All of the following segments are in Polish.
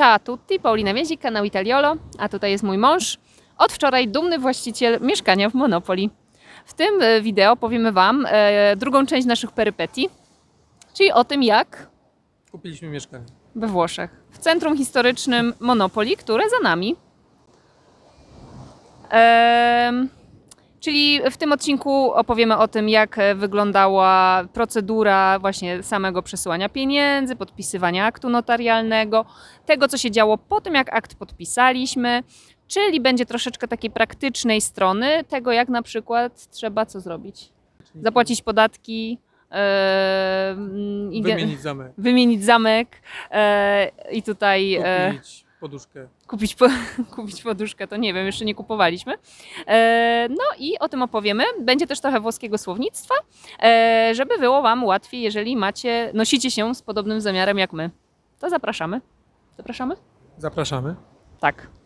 Ciao a tutti, Paulina Wiezik, kanał Italiolo, a tutaj jest mój mąż. Od wczoraj dumny właściciel mieszkania w Monopoli. W tym e, wideo powiemy Wam e, drugą część naszych perypetii, czyli o tym jak Kupiliśmy mieszkanie. we Włoszech, w centrum historycznym Monopoli, które za nami. Em, czyli w tym odcinku opowiemy o tym, jak e, wyglądała procedura właśnie samego przesyłania pieniędzy, podpisywania aktu notarialnego, tego, co się działo po tym, jak akt podpisaliśmy. Czyli będzie troszeczkę takiej praktycznej strony tego, jak na przykład trzeba co zrobić. Zapłacić podatki. ge- Wymienić zamek, wymienić zamek e, i tutaj kupić poduszkę. kupić, po, kupić poduszkę, to nie wiem, jeszcze nie kupowaliśmy. E, no i o tym opowiemy. Będzie też trochę włoskiego słownictwa, e, żeby było Wam łatwiej, jeżeli macie, nosicie się z podobnym zamiarem jak my. To zapraszamy. Zapraszamy? Zapraszamy. Tak.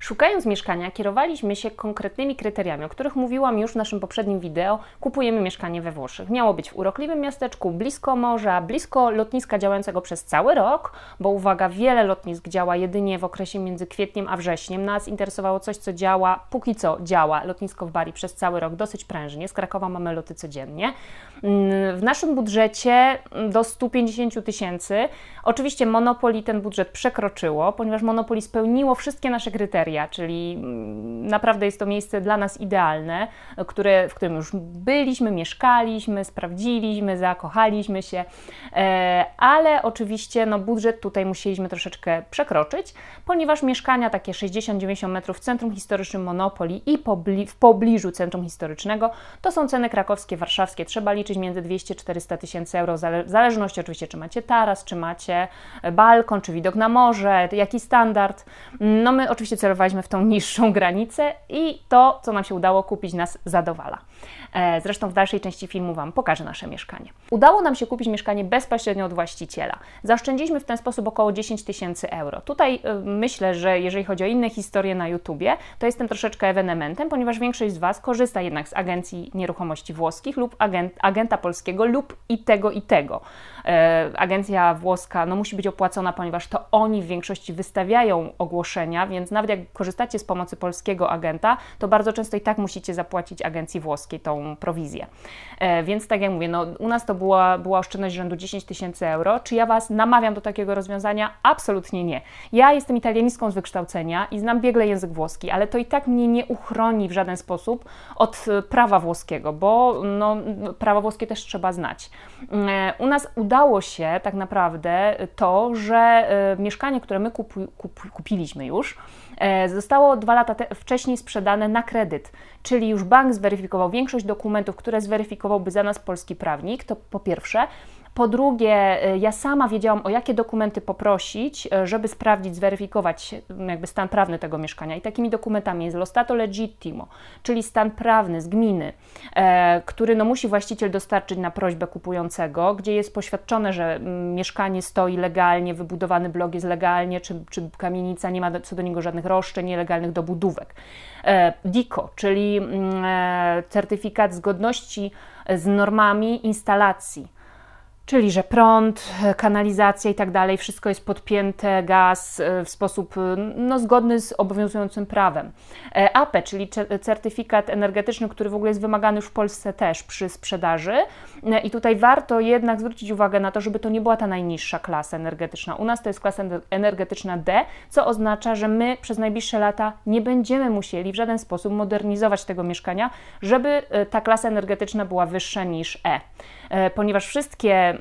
Szukając mieszkania, kierowaliśmy się konkretnymi kryteriami, o których mówiłam już w naszym poprzednim wideo. Kupujemy mieszkanie we Włoszech. Miało być w urokliwym miasteczku, blisko morza, blisko lotniska działającego przez cały rok, bo uwaga, wiele lotnisk działa jedynie w okresie między kwietniem a wrześniem. Nas interesowało coś, co działa, póki co działa, lotnisko w Bari przez cały rok, dosyć prężnie. Z Krakowa mamy loty codziennie. Mm, W naszym budżecie mm, do 150 tysięcy. Oczywiście Monopoly ten budżet przekroczyło, ponieważ Monopoly spełniło wszystkie nasze kryteria, czyli mm, naprawdę jest to miejsce dla nas idealne, które, w którym już byliśmy, mieszkaliśmy, sprawdziliśmy, zakochaliśmy się, e, ale oczywiście no, budżet tutaj musieliśmy troszeczkę przekroczyć, ponieważ mieszkania takie 60-90 metrów w centrum historycznym Monopoly i w pobliżu centrum historycznego to są ceny krakowskie, warszawskie. Trzeba liczyć między 200-400 tysięcy euro, w zależności oczywiście, czy macie taras, czy macie balkon, czy widok na morze, jaki standard. No my oczywiście celowaliśmy w tą niższą granicę i to, co nam się udało kupić, nas zadowala. E, Zresztą w dalszej części filmu Wam pokażę nasze mieszkanie. Udało nam się kupić mieszkanie bezpośrednio od właściciela. Zaoszczędziliśmy w ten sposób około 10 tysięcy euro. Tutaj y, myślę, że jeżeli chodzi o inne historie na YouTubie, to jestem troszeczkę ewenementem, ponieważ większość z Was korzysta jednak z agencji nieruchomości włoskich lub agent, agenta polskiego lub i tego i tego. E, Agencja włoska no, musi być opłacona, ponieważ to oni w większości wystawiają ogłoszenia, więc nawet jak korzystacie z pomocy polskiego agenta, to bardzo często i tak musicie zapłacić agencji włoskiej tą prowizję. E, Więc tak jak mówię, no, u nas to była, była oszczędność rzędu 10 tysięcy euro. Czy ja Was namawiam do takiego rozwiązania? Absolutnie nie. Ja jestem italianistką z wykształcenia i znam biegle język włoski, ale to i tak mnie nie uchroni w żaden sposób od e, prawa włoskiego, bo no, prawo włoskie też trzeba znać. E, U nas udało się tak naprawdę to, że mieszkanie, które my kup, kupiliśmy już, zostało dwa lata wcześniej sprzedane na kredyt, czyli już bank zweryfikował większość dokumentów, które zweryfikowałby za nas polski prawnik, to po pierwsze. Po drugie, e, ja sama wiedziałam, o jakie dokumenty poprosić, e, żeby sprawdzić, zweryfikować m, jakby stan prawny tego mieszkania. I takimi dokumentami jest lo stato legittimo, czyli stan prawny z gminy, e, który no, musi właściciel dostarczyć na prośbę kupującego, gdzie jest poświadczone, że mm, mieszkanie stoi legalnie, wybudowany blok jest legalnie, czy, czy kamienica nie ma co do niego żadnych roszczeń nielegalnych dobudówek. E, DICO, czyli mm, e, certyfikat zgodności z normami instalacji. Czyli, że prąd, kanalizacja i tak dalej, wszystko jest podpięte, gaz e, w sposób e, no, zgodny z obowiązującym prawem. E, APE, czyli certyfikat energetyczny, który w ogóle jest wymagany już w Polsce też przy sprzedaży. E, I tutaj warto jednak zwrócić uwagę na to, żeby to nie była ta najniższa klasa energetyczna. U nas to jest klasa ener- energetyczna D, co oznacza, że my przez najbliższe lata nie będziemy musieli w żaden sposób modernizować tego mieszkania, żeby e, ta klasa energetyczna była wyższa niż E. E, ponieważ wszystkie e,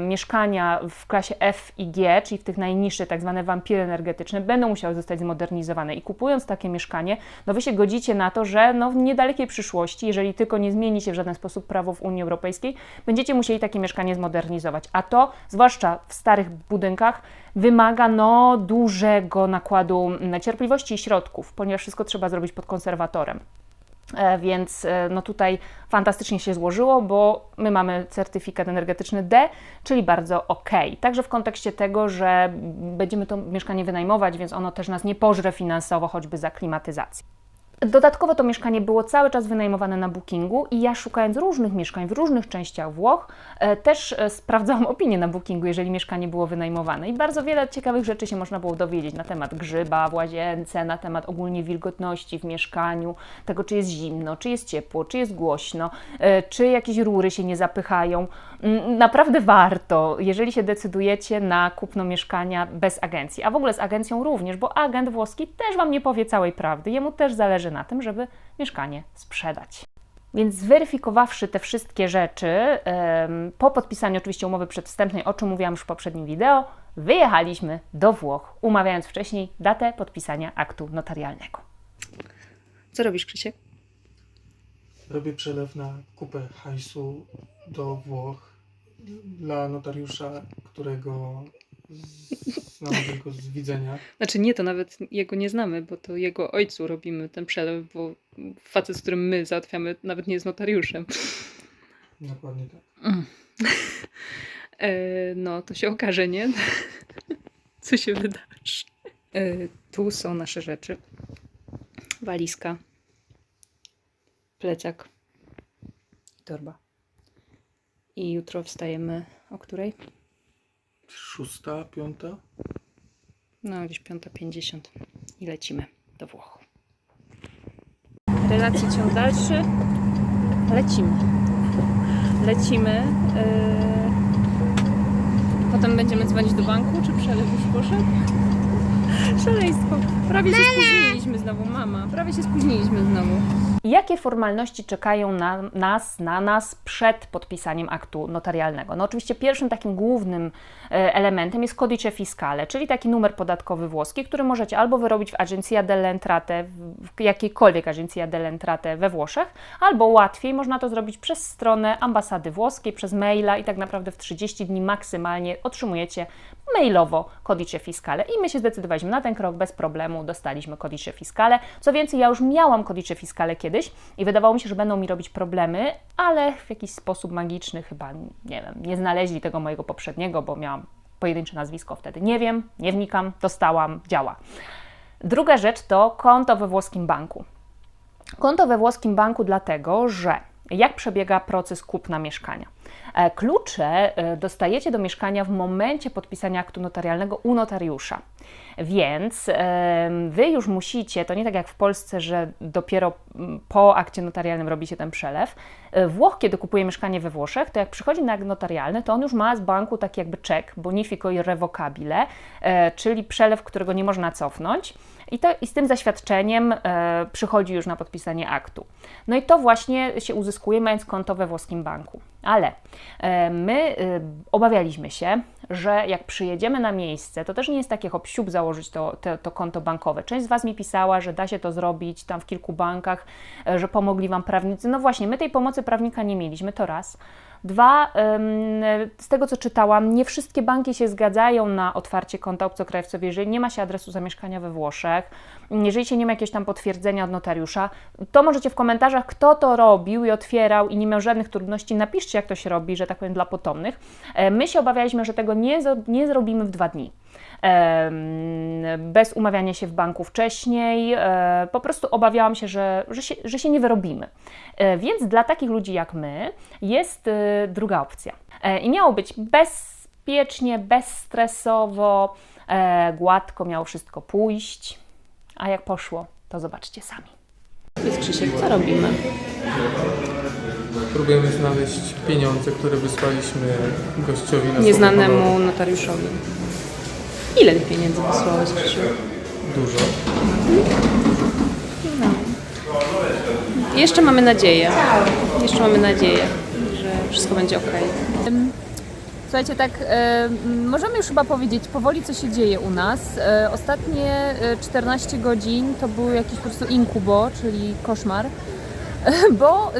mieszkania w klasie F i G, czyli w tych najniższych, tak zwane wampiry energetyczne, będą musiały zostać zmodernizowane. I kupując takie mieszkanie, no wy się godzicie na to, że no w niedalekiej przyszłości, jeżeli tylko nie zmieni się w żaden sposób prawo w Unii Europejskiej, będziecie musieli takie mieszkanie zmodernizować. A to, zwłaszcza w starych budynkach, wymaga no dużego nakładu mm, cierpliwości i środków, ponieważ wszystko trzeba zrobić pod konserwatorem. E, Więc e, no tutaj fantastycznie się złożyło, bo my mamy certyfikat energetyczny D, czyli bardzo ok. Także w kontekście tego, że będziemy to mieszkanie wynajmować, więc ono też nas nie pożre finansowo, choćby za klimatyzację. Dodatkowo to mieszkanie było cały czas wynajmowane na bookingu i ja szukając różnych mieszkań w różnych częściach Włoch, e, też e, sprawdzałam opinię na bookingu, jeżeli mieszkanie było wynajmowane. I bardzo wiele ciekawych rzeczy się można było dowiedzieć na temat grzyba w łazience, na temat ogólnie wilgotności w mieszkaniu, tego czy jest zimno, czy jest ciepło, czy jest głośno, e, czy jakieś rury się nie zapychają. Mm, Naprawdę warto, jeżeli się decydujecie na kupno mieszkania bez agencji, a w ogóle z agencją również, bo agent włoski też Wam nie powie całej prawdy. Jemu też zależy na tym, żeby mieszkanie sprzedać. Więc zweryfikowawszy te wszystkie rzeczy, po podpisaniu oczywiście umowy przedwstępnej, o czym mówiłam już w poprzednim wideo, wyjechaliśmy do Włoch, umawiając wcześniej datę podpisania aktu notarialnego. Co robisz, Krzysiek? Robię przelew na kupę hajsu do Włoch dla notariusza, którego znam tylko z widzenia. Znaczy nie, to nawet jego nie znamy, bo to jego ojcu robimy ten przelew, bo facet, z którym my załatwiamy, nawet nie jest notariuszem. Dokładnie tak. E, no, to się okaże, nie? Co się wydarzy. E, tu są nasze rzeczy. Walizka, plecak torba. I jutro wstajemy o której? Szósta, piąta? No, gdzieś 5.50 i lecimy do Włoch. Relacji ciąg dalszy. Lecimy. Lecimy. Yy... Potem będziemy dzwonić do banku, czy przelew już poszedł? Szaleństwo. Prawie się spóźniliśmy znowu, mama. Prawie się spóźniliśmy znowu. Jakie formalności czekają na nas, na nas przed podpisaniem aktu notarialnego? No oczywiście pierwszym takim głównym e, elementem jest codice fiscale, czyli taki numer podatkowy włoski, który możecie albo wyrobić w Agencia dell'Entrate, w jakiejkolwiek Agencia dell'Entrate we Włoszech, albo łatwiej można to zrobić przez stronę ambasady włoskiej, przez maila i tak naprawdę w 30 dni maksymalnie otrzymujecie mailowo codice fiscale. I my się zdecydowaliśmy na ten krok bez problemu, dostaliśmy codice fiscale. Co więcej, ja już miałam codice fiscale kiedyś i wydawało mi się, że będą mi robić problemy, ale w jakiś sposób magiczny chyba, nie wiem, nie znaleźli tego mojego poprzedniego, bo miałam pojedyncze nazwisko wtedy. Nie wiem, nie wnikam, dostałam, działa. Druga rzecz to konto we włoskim banku. Konto we włoskim banku dlatego, że jak przebiega proces kupna mieszkania? E, Klucze e, dostajecie do mieszkania w momencie podpisania aktu notarialnego u notariusza. Więc wy już musicie, to nie tak jak w Polsce, że dopiero mm, po akcie notarialnym robi się ten przelew. E, Włoch, kiedy kupuje mieszkanie we Włoszech, to jak przychodzi na akt notarialny, to on już ma z banku taki jakby czek, bonifico irrevocabile, czyli przelew, którego nie można cofnąć. I, to, I z tym zaświadczeniem e, przychodzi już na podpisanie aktu. No i to właśnie się uzyskuje, mając konto we włoskim banku. Ale e, my e, obawialiśmy się, że jak przyjedziemy na miejsce, to też nie jest takie hop siup założyć to, to, to konto bankowe. Część z Was mi pisała, że da się to zrobić tam w kilku bankach, e, że pomogli Wam prawnicy. No właśnie, my tej pomocy prawnika nie mieliśmy, to raz. Dwa, z tego co czytałam, nie wszystkie banki się zgadzają na otwarcie konta obcokrajowcowi, jeżeli nie ma się adresu zamieszkania we Włoszech, jeżeli się nie ma jakiegoś tam potwierdzenia od notariusza, to możecie w komentarzach, kto to robił i otwierał i nie miał żadnych trudności, napiszcie jak to się robi, że tak powiem dla potomnych. E, My się obawialiśmy, że tego nie, nie zrobimy w dwa dni. Bez umawiania się w banku wcześniej, e, po prostu obawiałam się, że, że, się, że się nie wyrobimy. E, Więc dla takich ludzi jak my jest e, druga opcja. E, I miało być bezpiecznie, bezstresowo, gładko miało wszystko pójść. A jak poszło, to zobaczcie sami. Jest Krzysiek, co robimy? Próbujemy znaleźć pieniądze, które wysłaliśmy gościowi na Nieznanemu notariuszowi. Ile tych pieniędzy wysłałeś, Krzysiu? Dużo. Jeszcze mamy nadzieję. Jeszcze mamy nadzieję, że wszystko będzie ok. Słuchajcie, tak, e, możemy już chyba powiedzieć powoli, co się dzieje u nas. E, ostatnie e, 14 godzin to był jakiś po prostu inkubo, czyli koszmar. Bo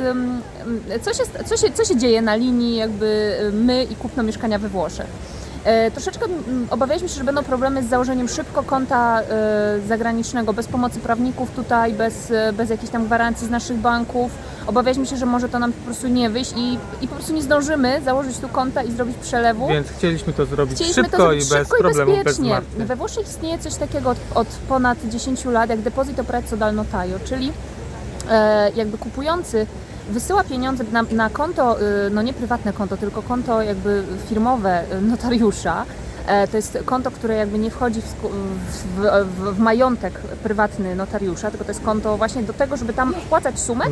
co, się, co, się, co się dzieje na linii jakby e, my i kupno mieszkania we Włoszech? E, troszeczkę mm, obawialiśmy się, że będą problemy z założeniem szybko konta e, zagranicznego, bez pomocy prawników tutaj, bez, e, bez jakichś tam gwarancji z naszych banków. Obawialiśmy się, że może to nam po prostu nie wyjść i, i po prostu nie zdążymy założyć tu konta i zrobić przelewu. Więc chcieliśmy to zrobić Chcieliśmy szybko to zrobić i bez szybko problemu, i bez bezpiecznie. zmartwień. We Włoszech istnieje coś takiego od, od ponad 10 lat jak depozyto prezzo dal notaio, czyli jakby kupujący wysyła pieniądze na, na konto, y, no nie prywatne konto, tylko konto jakby firmowe notariusza, e, to jest konto, które jakby nie wchodzi w, w, w, w majątek prywatny notariusza, tylko to jest konto właśnie do tego, żeby tam wpłacać sumę,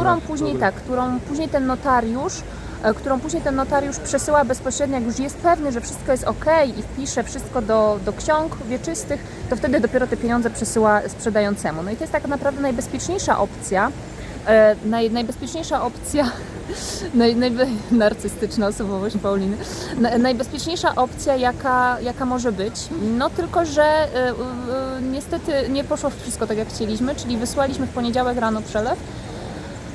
którą później tak, którą później ten notariusz e, którą później ten notariusz przesyła bezpośrednio, jak już jest pewny, że wszystko jest ok i wpisze wszystko do, do ksiąg wieczystych, to wtedy dopiero te pieniądze przesyła sprzedającemu. No i to jest tak naprawdę najbezpieczniejsza opcja, e, naj, najbezpieczniejsza opcja, naj, najbe, narcystyczna osobowość Pauliny, na, najbezpieczniejsza opcja, jaka, jaka może być. No tylko, że e, e, niestety nie poszło wszystko tak, jak chcieliśmy, czyli wysłaliśmy w poniedziałek rano przelew,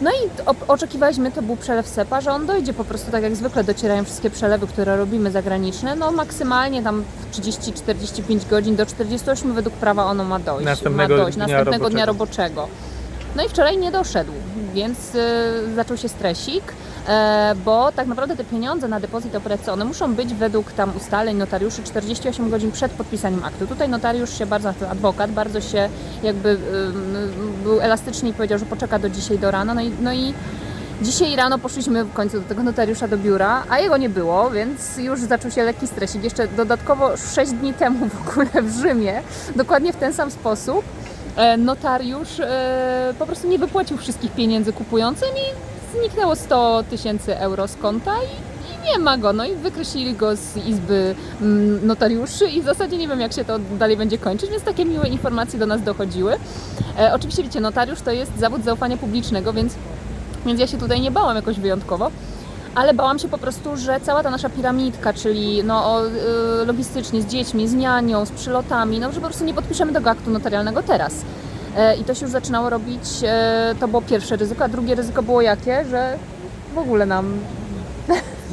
no i oczekiwaliśmy, to był przelew SEPA, że on dojdzie po prostu tak jak zwykle docierają wszystkie przelewy, które robimy zagraniczne, no maksymalnie tam w 30-45 godzin do 48 według prawa ono ma dojść. Następnego ma dojść, dnia następnego dnia roboczego. roboczego. No i wczoraj nie doszedł, więc y, zaczął się stresik, e, bo tak naprawdę te pieniądze na depozyt operacyjny muszą być według tam ustaleń notariuszy 48 godzin przed podpisaniem aktu. Tutaj notariusz się bardzo, adwokat bardzo się jakby ym, był elastyczny i powiedział, że poczeka do dzisiaj do rana. No i, no i Dzisiaj rano poszliśmy w końcu do tego notariusza do biura, a jego nie było, więc już zaczął się lekki stresik. Jeszcze dodatkowo 6 dni temu w ogóle w Rzymie, dokładnie w ten sam sposób, notariusz e, po prostu nie wypłacił wszystkich pieniędzy kupującym i zniknęło 100 tysięcy euro z konta i, i nie ma go. No i wykreślili go z izby mm, notariuszy i w zasadzie nie wiem jak się to dalej będzie kończyć, więc takie miłe informacje do nas dochodziły. E, oczywiście wiecie, notariusz to jest zawód zaufania publicznego, więc więc ja się tutaj nie bałam jakoś wyjątkowo, ale bałam się po prostu, że cała ta nasza piramidka, czyli no, y, logistycznie z dziećmi, z nianią, z przylotami, no, że po prostu nie podpiszemy tego aktu notarialnego teraz. E, I to się już zaczynało robić, e, to było pierwsze ryzyko, a drugie ryzyko było jakie, że w ogóle nam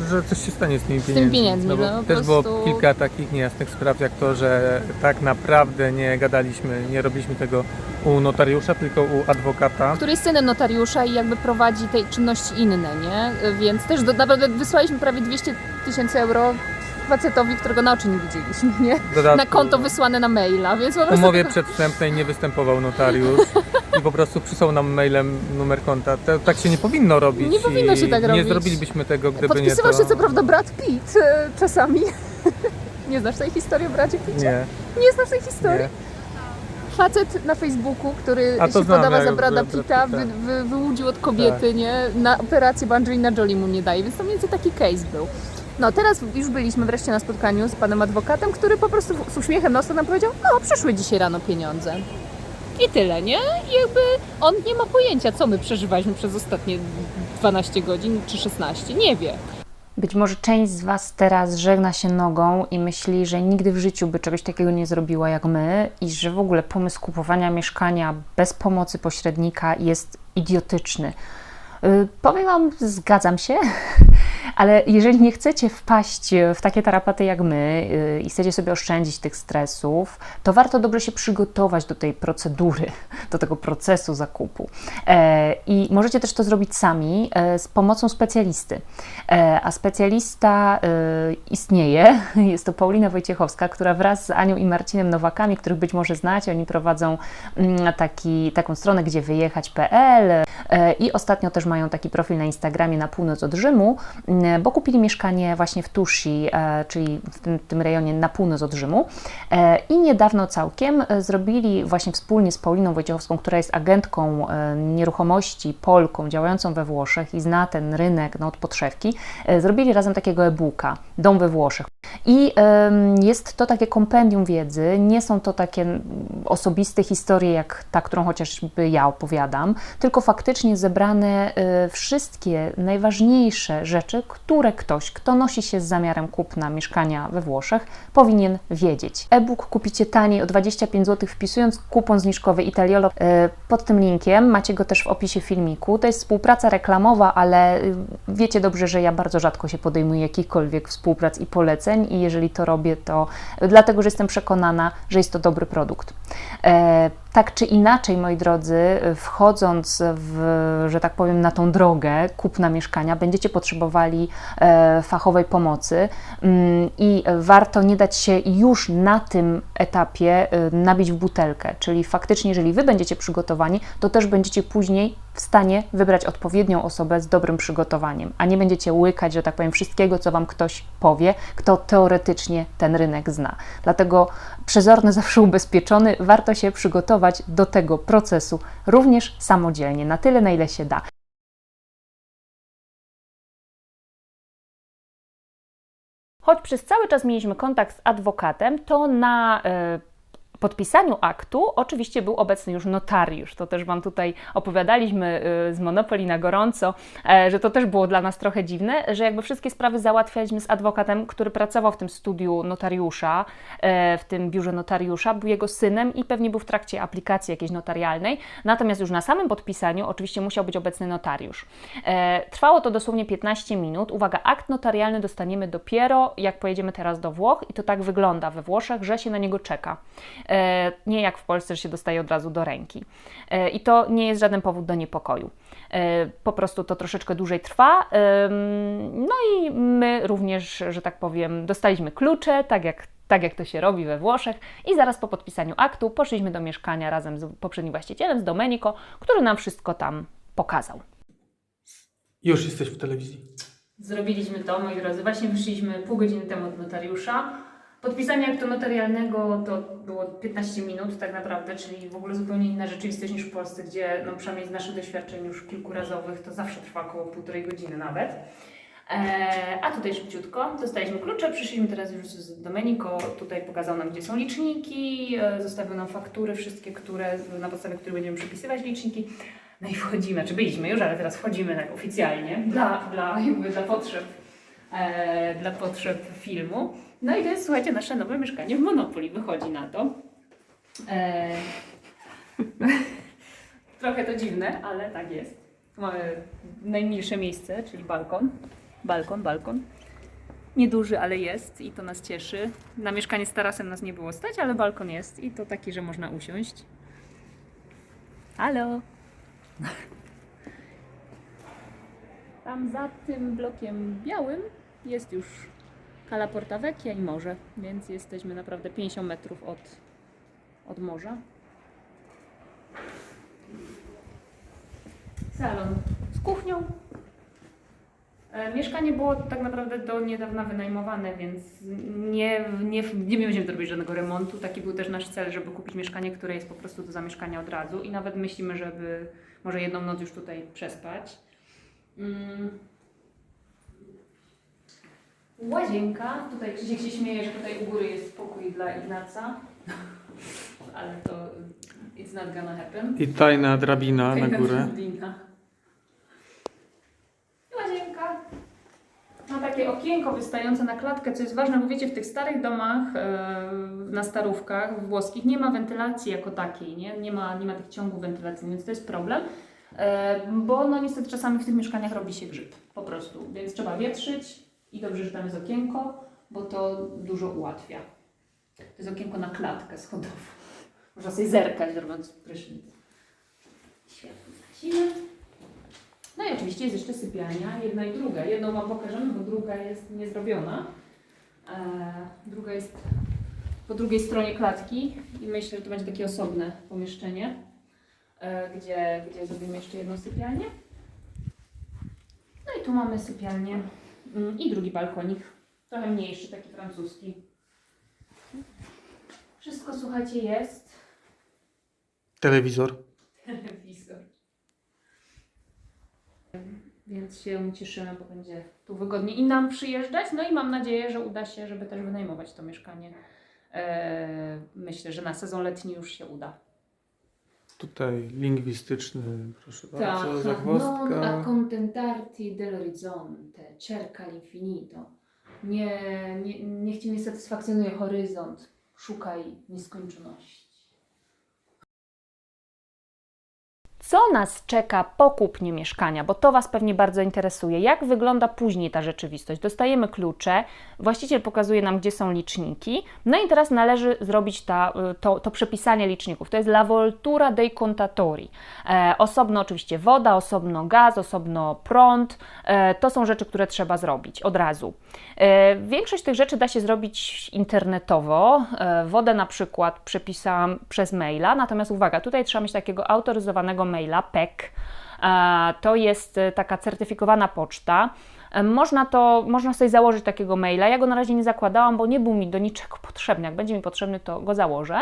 Że coś się stanie z tymi tymi pieniędzmi. pieniędzmi, No bo no, po też było prostu- kilka takich niejasnych spraw, jak to, że tak naprawdę nie gadaliśmy, nie robiliśmy tego u notariusza, tylko u adwokata. który jest synem notariusza i jakby prowadzi tej czynności inne, nie? Więc też do, naprawdę wysłaliśmy prawie 200 tysięcy euro facetowi, którego na oczy nie widzieliśmy, nie? W dodatku Na konto wysłane na maila, więc po W prostu umowie przedwstępnej nie występował notariusz i po prostu przysłał nam mailem numer konta. To, tak się nie powinno robić. Nie powinno się tak Nie robić. zrobilibyśmy tego, gdyby podpisywał nie to. się co prawda Brad Pitt e, czasami. Nie znasz tej historii o bracie Pitcie? Nie, Nie znasz tej historii? nie. Facet na Facebooku, który się znam, podawa jak za Brada Brad Pitta, Pitta. wy, wy, wyłudził od kobiety, Tak. nie? Na operację, bo Angelina Jolie mu nie daje, więc to mniej więcej taki case był. No teraz już byliśmy wreszcie na spotkaniu z panem adwokatem, który po prostu z uśmiechem na usta nam powiedział, no przyszły dzisiaj rano pieniądze. I tyle, nie? I jakby on nie ma pojęcia, co my przeżywaliśmy przez ostatnie 12 godzin czy 16, nie wie. Być może część z Was teraz żegna się nogą i myśli, że nigdy w życiu by czegoś takiego nie zrobiła jak my i że w ogóle pomysł kupowania mieszkania bez pomocy pośrednika jest idiotyczny. Y, Powiem Wam, zgadzam się, ale jeżeli nie chcecie wpaść w takie tarapaty jak my y, i chcecie sobie oszczędzić tych stresów, to warto dobrze się przygotować do tej procedury, do tego procesu zakupu. E, I możecie też to zrobić sami e, z pomocą specjalisty. E, A specjalista e, istnieje, jest to Paulina Wojciechowska, która wraz z Anią i Marcinem Nowakami, których być może znacie, oni prowadzą mm, taki, taką stronę, gdzie wyjechać.pl i ostatnio też mają taki profil na Instagramie na północ od Rzymu, mm, bo kupili mieszkanie właśnie w Tushi, e, czyli w tym, tym rejonie na północ od Rzymu E, i niedawno całkiem e, zrobili właśnie wspólnie z Pauliną Wojciechowską, która jest agentką nieruchomości, Polką działającą we Włoszech i zna ten rynek no, od podszewki, zrobili razem takiego e-booka Dom we Włoszech. I jest to takie kompendium wiedzy, nie są to takie osobiste historie jak ta, którą chociażby ja opowiadam, tylko faktycznie zebrane wszystkie najważniejsze rzeczy, które ktoś, kto nosi się z zamiarem kupna mieszkania we Włoszech, powinien wiedzieć. E-book kupicie taniej o 25 zł wpisując kupon zniżkowy Italiolo e, pod tym linkiem. Macie go też w opisie filmiku. To jest współpraca reklamowa, ale y, wiecie dobrze, że ja bardzo rzadko się podejmuję jakichkolwiek współprac i poleceń i jeżeli to robię, to dlatego, że jestem przekonana, że jest to dobry produkt. Tak czy inaczej, moi drodzy, wchodząc w, że tak powiem, na tą drogę kupna mieszkania, będziecie potrzebowali e, fachowej pomocy mm, i warto nie dać się już na tym etapie e, nabić w butelkę. Czyli faktycznie, jeżeli Wy będziecie przygotowani, to też będziecie później w stanie wybrać odpowiednią osobę z dobrym przygotowaniem, a nie będziecie łykać, że tak powiem, wszystkiego, co Wam ktoś powie, kto teoretycznie ten rynek zna. Dlatego przezorny, zawsze ubezpieczony, warto się przygotować do tego procesu również samodzielnie, na tyle, na ile się da. Choć przez cały czas mieliśmy kontakt z adwokatem, to na e, podpisaniu aktu oczywiście był obecny już notariusz. To też Wam tutaj opowiadaliśmy e, z Monopoli na gorąco, e, że to też było dla nas trochę dziwne, że jakby wszystkie sprawy załatwialiśmy z adwokatem, który pracował w tym studiu notariusza, e, w tym biurze notariusza, był jego synem i pewnie był w trakcie aplikacji jakiejś notarialnej. Natomiast już na samym podpisaniu oczywiście musiał być obecny notariusz. E, Trwało to dosłownie 15 minut. Uwaga, akt notarialny dostaniemy dopiero jak pojedziemy teraz do Włoch i to tak wygląda we Włoszech, że się na niego czeka. E, Nie jak w Polsce, że się dostaje od razu do ręki. E, I to nie jest żaden powód do niepokoju. E, Po prostu to troszeczkę dłużej trwa. No i my również, że tak powiem, dostaliśmy klucze, tak jak tak jak to się robi we Włoszech. I zaraz po podpisaniu aktu poszliśmy do mieszkania razem z poprzednim właścicielem, z Domenico, który nam wszystko tam pokazał. Już jesteś w telewizji. Zrobiliśmy to, moi drodzy. Właśnie wyszliśmy pół godziny temu od notariusza. Podpisanie aktu notarialnego to było 15 minut tak naprawdę, czyli w ogóle zupełnie inna rzeczywistość niż w Polsce, gdzie no, przynajmniej z naszych doświadczeń już kilkurazowych to zawsze trwa około półtorej godziny nawet. Eee, a tutaj szybciutko, dostaliśmy klucze, przyszliśmy teraz już z Domenico, tutaj pokazał nam gdzie są liczniki, e, zostawił nam faktury wszystkie, które, na podstawie których będziemy przepisywać liczniki. No i wchodzimy, czy byliśmy już, ale teraz wchodzimy tak oficjalnie dla, dla, jakby dla potrzeb e, dla potrzeb filmu. No i to jest, słuchajcie, nasze nowe mieszkanie w Monopoli, wychodzi na to. E, trochę to dziwne, ale tak jest. Mamy najmilsze miejsce, czyli balkon. Balkon, balkon. Nieduży, ale jest i to nas cieszy. Na mieszkanie z tarasem nas nie było stać, ale balkon jest i to taki, że można usiąść. Halo! Tam za tym blokiem białym jest już Cala Porta Vecchia i morze, więc jesteśmy naprawdę 50 metrów od, od morza. Salon z kuchnią. E, Mieszkanie było tak naprawdę do niedawna wynajmowane, więc nie, nie, nie będziemy zrobić żadnego remontu. Taki był też nasz cel, żeby kupić mieszkanie, które jest po prostu do zamieszkania od razu i nawet myślimy, żeby może jedną noc już tutaj przespać. Mm. Łazienka. Tutaj Krzysiek się śmieje, że tutaj u góry jest pokój dla Ignaca. Ale to it's not gonna happen. I tajna drabina na górę. Drabina. Łazienka. Ma takie okienko wystające na klatkę, co jest ważne, bo wiecie, w tych starych domach, e, na starówkach włoskich nie ma wentylacji jako takiej, nie? Nie, ma, nie ma tych ciągów wentylacyjnych, więc to jest problem. E, bo no niestety czasami w tych mieszkaniach robi się grzyb, po prostu. Więc trzeba wietrzyć i dobrze, że tam jest okienko, bo to dużo ułatwia. To jest okienko na klatkę schodową. Można sobie zerkać, robiąc prysznic. Światło zgasimy. No i oczywiście jest jeszcze sypialnia, jedna i druga. Jedną Wam pokażemy, bo druga jest niezrobiona. Eee, druga jest po drugiej stronie klatki i myślę, że to będzie takie osobne pomieszczenie, e, gdzie, gdzie zrobimy jeszcze jedną sypialnię. No i tu mamy sypialnię i drugi balkonik, trochę mniejszy, taki francuski. Wszystko, słuchajcie, jest. Telewizor. Telewizor. Więc się cieszymy, bo będzie tu wygodnie i nam przyjeżdżać. No i mam nadzieję, że uda się, żeby też wynajmować to mieszkanie. Eee, myślę, że na sezon letni już się uda. Tutaj lingwistyczny, proszę Tak. bardzo, Non zagwozdka. accontentarti dell'orizzonte, cerca l'infinito. Nie, nie, niech Cię nie satysfakcjonuje horyzont, szukaj nieskończoności. Co nas czeka po kupnie mieszkania? Bo to Was pewnie bardzo interesuje. Jak wygląda później ta rzeczywistość? Dostajemy klucze, właściciel pokazuje nam, gdzie są liczniki, no i teraz należy zrobić ta, to, to przepisanie liczników. To jest la voltura dei contatori. E, osobno oczywiście woda, osobno gaz, osobno prąd. E, to są rzeczy, które trzeba zrobić od razu. E, większość tych rzeczy da się zrobić internetowo. E, wodę na przykład przepisałam przez maila, natomiast uwaga, tutaj trzeba mieć takiego autoryzowanego maila PEC, E, To jest e, taka certyfikowana poczta. E, Można to, można sobie założyć takiego maila. Ja go na razie nie zakładałam, bo nie był mi do niczego potrzebny. Jak będzie mi potrzebny, to go założę.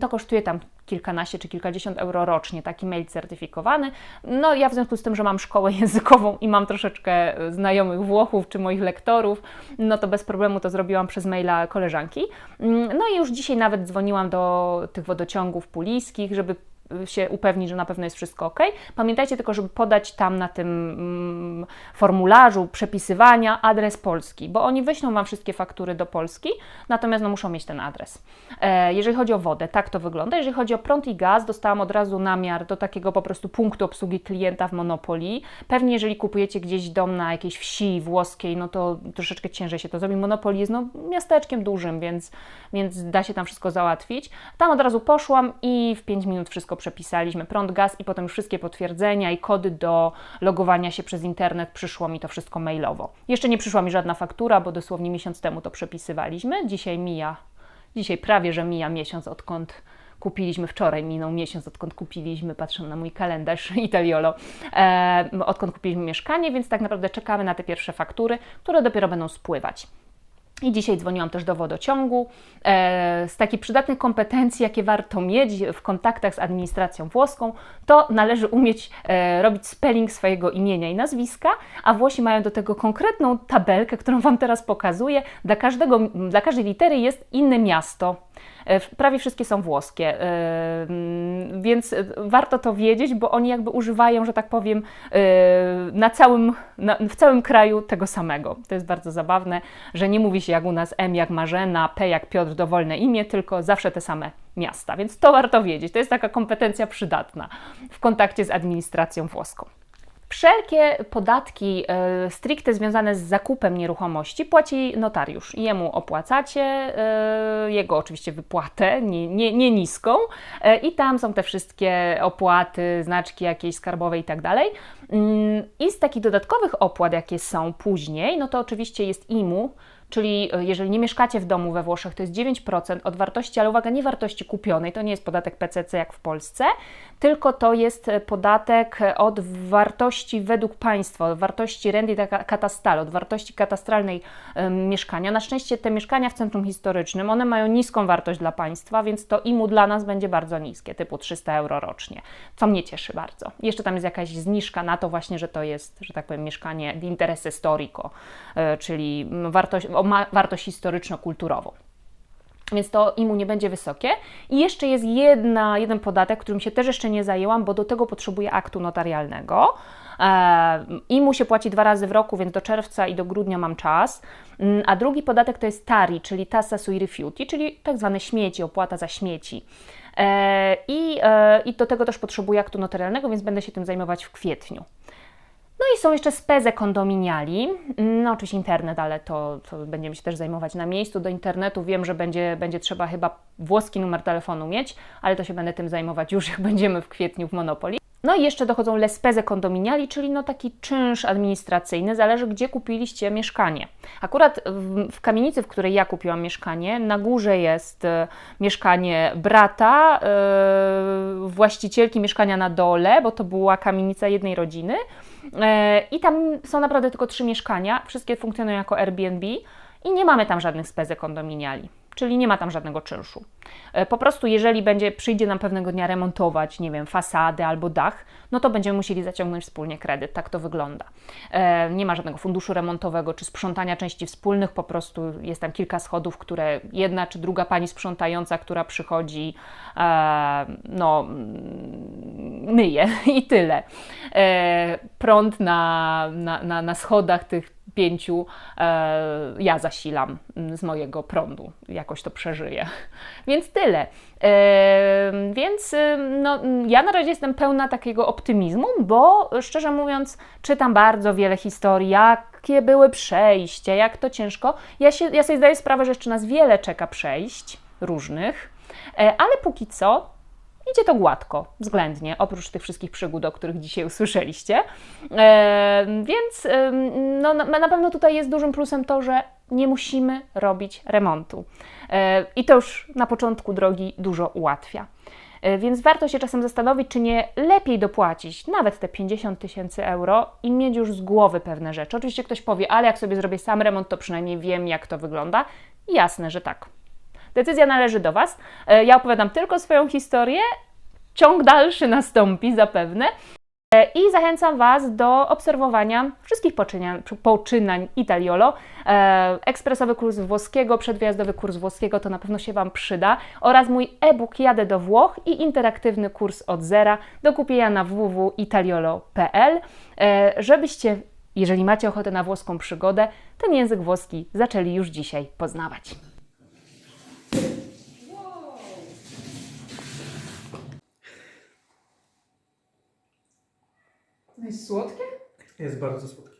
To kosztuje tam kilkanaście czy kilkadziesiąt euro rocznie, taki mail certyfikowany. No ja w związku z tym, że mam szkołę językową i mam troszeczkę e, znajomych Włochów czy moich lektorów, no to bez problemu to zrobiłam przez maila koleżanki. Mm, No i już dzisiaj nawet dzwoniłam do tych wodociągów pulijskich, żeby się upewnić, że na pewno jest wszystko ok. Pamiętajcie tylko, żeby podać tam na tym mm, formularzu przepisywania adres polski, bo oni wyślą Wam wszystkie faktury do Polski, natomiast no, muszą mieć ten adres. E, jeżeli chodzi o wodę, tak to wygląda. Jeżeli chodzi o prąd i gaz, dostałam od razu namiar do takiego po prostu punktu obsługi klienta w Monopolii. Pewnie jeżeli kupujecie gdzieś dom na jakiejś wsi włoskiej, no to troszeczkę ciężej się to zrobi. Monopoly jest no, miasteczkiem dużym, więc, więc da się tam wszystko załatwić. Tam od razu poszłam i w 5 minut wszystko przepisaliśmy. Prąd, gaz i potem wszystkie potwierdzenia i kody do logowania się przez internet. Przyszło mi to wszystko mailowo. Jeszcze nie przyszła mi żadna faktura, bo dosłownie miesiąc temu to przepisywaliśmy. Dzisiaj mija, dzisiaj prawie, że mija miesiąc odkąd kupiliśmy wczoraj, minął miesiąc, odkąd kupiliśmy, patrzę na mój kalendarz Italiolo, e, odkąd kupiliśmy mieszkanie, więc tak naprawdę czekamy na te pierwsze faktury, które dopiero będą spływać. I dzisiaj dzwoniłam też do wodociągu. E, z takich przydatnych kompetencji, jakie warto mieć w kontaktach z administracją włoską, to należy umieć e, robić spelling swojego imienia i nazwiska, a Włosi mają do tego konkretną tabelkę, którą Wam teraz pokazuję. Dla, każdego, dla każdej litery jest inne miasto. E, Prawie wszystkie są włoskie, e, mm, więc warto to wiedzieć, bo oni jakby używają, że tak powiem, e, na całym, na, w całym kraju tego samego. To jest bardzo zabawne, że nie mówi się jak u nas M jak Marzena, P jak Piotr, dowolne imię, tylko zawsze te same miasta. Więc to warto wiedzieć. To jest taka kompetencja przydatna w kontakcie z administracją włoską. Wszelkie podatki e, stricte związane z zakupem nieruchomości płaci notariusz. Jemu opłacacie, e, jego oczywiście wypłatę, nie, nie, nie niską, e, i tam są te wszystkie opłaty, znaczki jakieś skarbowe i tak dalej. Mm, I z takich dodatkowych opłat, jakie są później, no to oczywiście jest IMU, Czyli e, jeżeli nie mieszkacie w domu we Włoszech, to jest 9% od wartości, ale uwaga, nie wartości kupionej, to nie jest podatek PCC jak w Polsce, tylko to jest e, podatek e, od wartości według państwa, od wartości renty katastale, od wartości katastralnej mieszkania. Na szczęście te mieszkania w centrum historycznym, one mają niską wartość dla państwa, więc to IMU dla nas będzie bardzo niskie, typu 300 euro rocznie, co mnie cieszy bardzo. Jeszcze tam jest jakaś zniżka na to właśnie, że to jest, że tak powiem, mieszkanie di interesse storico, czyli wartość, o, wartość historyczno-kulturową. Więc to IMU nie będzie wysokie. I jeszcze jest jedna, jeden podatek, którym się też jeszcze nie zajęłam, bo do tego potrzebuję aktu notarialnego. E, IMU się płaci dwa razy w roku, więc do czerwca i do grudnia mam czas. Mm, A drugi podatek to jest TARI, czyli Tassa sui rifiuti, czyli tak zwane śmieci, opłata za śmieci. E, I, e, I do tego też potrzebuję aktu notarialnego, więc będę się tym zajmować w kwietniu. No i są jeszcze speze kondominiali. No oczywiście internet, ale to, to będziemy się też zajmować na miejscu. Do internetu wiem, że będzie, będzie trzeba chyba włoski numer telefonu mieć, ale to się będę tym zajmować już jak będziemy w kwietniu w Monopoli. No i jeszcze dochodzą le speze kondominiali, czyli no taki czynsz administracyjny, zależy gdzie kupiliście mieszkanie. Akurat w, w kamienicy, w której ja kupiłam mieszkanie, na górze jest e, mieszkanie brata, e, właścicielki mieszkania na dole, bo to była kamienica jednej rodziny. E, I tam są naprawdę tylko trzy mieszkania, wszystkie funkcjonują jako Airbnb i nie mamy tam żadnych speze kondominiali, czyli nie ma tam żadnego czynszu. E, Po prostu jeżeli będzie, przyjdzie nam pewnego dnia remontować, nie wiem, fasadę albo dach, no to będziemy musieli zaciągnąć wspólnie kredyt, tak to wygląda. E, Nie ma żadnego funduszu remontowego czy sprzątania części wspólnych, po prostu jest tam kilka schodów, które jedna czy druga pani sprzątająca, która przychodzi, no, myje i tyle. E, Prąd na, na, na, na schodach tych pięciu e, ja zasilam z mojego prądu, jakoś to przeżyję. Więc tyle. E, więc y, no, ja na razie jestem pełna takiego optymizmu, bo szczerze mówiąc, czytam bardzo wiele historii, jakie były przejścia, jak to ciężko. Ja, się, ja sobie zdaję sprawę, że jeszcze nas wiele czeka przejść różnych, ale póki co idzie to gładko, względnie, oprócz tych wszystkich przygód, o których dzisiaj usłyszeliście. E, więc e, no, na, pewno tutaj jest dużym plusem to, że nie musimy robić remontu. E, I to już na początku drogi dużo ułatwia. E, Więc warto się czasem zastanowić, czy nie lepiej dopłacić nawet te 50 tysięcy euro i mieć już z głowy pewne rzeczy. Oczywiście ktoś powie, ale jak sobie zrobię sam remont, to przynajmniej wiem, jak to wygląda. Jasne, że tak. Decyzja należy do Was. E, Ja opowiadam tylko swoją historię. Ciąg dalszy nastąpi zapewne. E, I zachęcam Was do obserwowania wszystkich poczynań, poczynań Italiolo. E, Ekspresowy kurs włoskiego, przedwyjazdowy kurs włoskiego to na pewno się Wam przyda. Oraz mój e-book Jadę do Włoch i interaktywny kurs od zera do kupienia na www.italiolo.pl, żebyście, jeżeli macie ochotę na włoską przygodę, ten język włoski zaczęli już dzisiaj poznawać. Jest słodkie? Jest bardzo słodki.